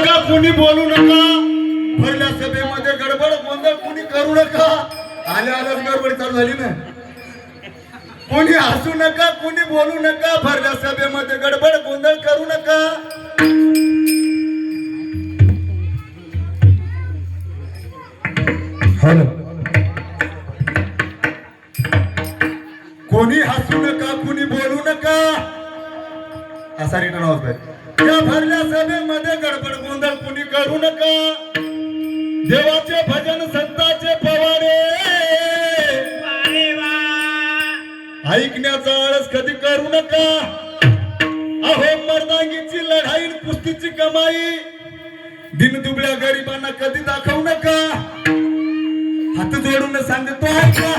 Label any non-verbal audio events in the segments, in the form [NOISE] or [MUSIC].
नका कुणी बोलू नका. पहिल्या सभेमध्ये गडबड गोंधळ कुणी करू नका. आल्या आल्याच गडबड चालू झाली ना. कोणी हसू नका कोणी बोलू नका. भरल्या सभेमध्ये गडबड गोंधळ करू नका. हो कोणी हसू नका कोणी बोलू नका. असा रिटर्न आवाज पाहिजे या भरल्या सभेमध्ये गडबड गोंधळ कोणी करू नका. देवाचे भजन संतांचे पवाडे ऐकण्याचा आळस कधी करू नका. अहो मर्दांगीची लढाई कुस्तीची कमाई. दिन दुबळ्या गरिबांना कधी दाखवू नका. हात जोडून सांगतो ऐका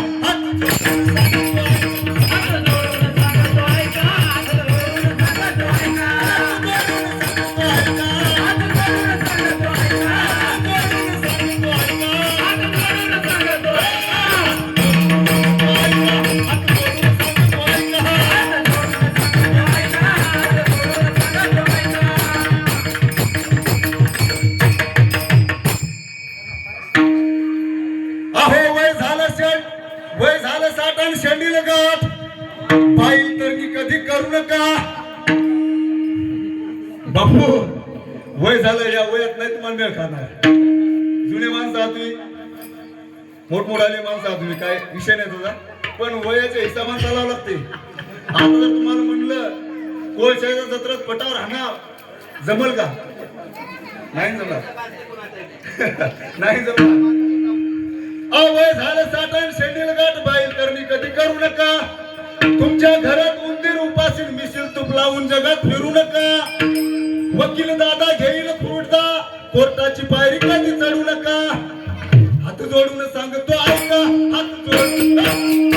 पण शेंडी आणि गाठ पाहिल तर मी कधी करू नका. बापू वय झालं या वयात नाही तुम्हाला मेळ खाणार. जुने माणसं आहात तुम्ही. मोठमोठाले माणसं आहात तुम्ही. काय विषय नाही तुझा. पण वयाच्या हिशोबाने चालावं लागते. आता जर तुम्हाला म्हणलं कोळशाच्या जत्रात पटावर राहणार जमल का? नाही जमला [LAUGHS] नाही जमणार. अवय झालं साठण शेंडील गाठ तुमच्या घरात उंदीर उपासीन मिशील तूप लावून जगात फिरू नका. वकील दादा घेईल फ्रूटदा कोर्टाची पायरी कधी चढू नका. हात जोडून सांगतो ऐका हात जोडून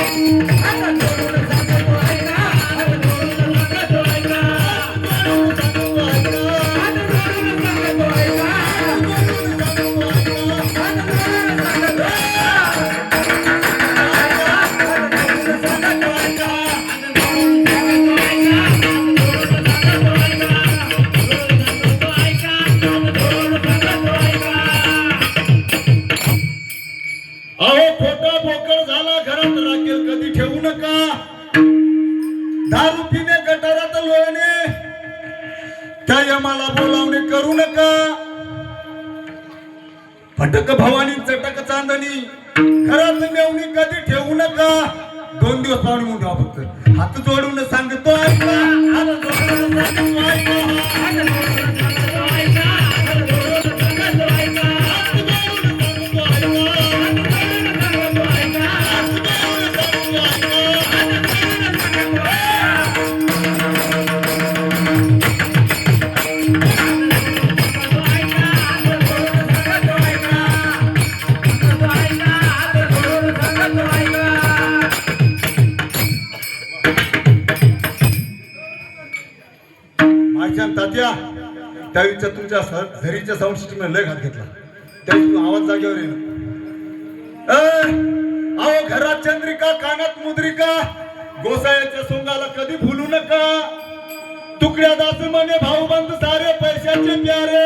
अहो खोटा बोकळ झाला घरात राखेल कधी ठेवू नका. दारू पिणे गटारात लोळणे. त्या यमाला बोलावणे करू नका. फटक भवानी चटक चांदणी. घरात मेवणी कधी ठेवू नका. दोन दिवस पाहुणे म्हणून फक्त. हात जोडून सांगतो ऐका. हात जोडून सांगतो ऐका. माझ्या तात्या त्यावेळीच्या तुमच्या झरीच्या साऊंड सिस्टम लय घात घेतला. त्यावेळी आवाज जागेवर येईल अहो घरात चंद्रिका कानात मुद्रिका गोसाळ्याच्या सोंगाला कधी भुलू नका. तुकड्या दास म्हणे भाऊ बंद सारे पैशाचे प्यारे.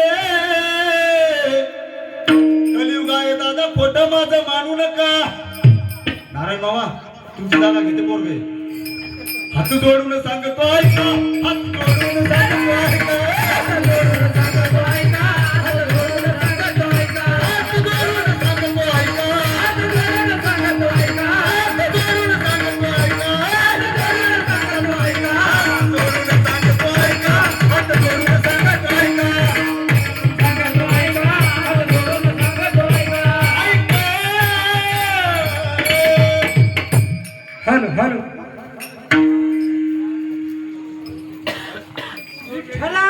कलियुग आहे दादा खोट माझं मानू नका. नारायण मामा तुमची जागा किती पोरगे? हात जोडून सांगतो ऐका हात जोडून सांगतो ऐका Hello!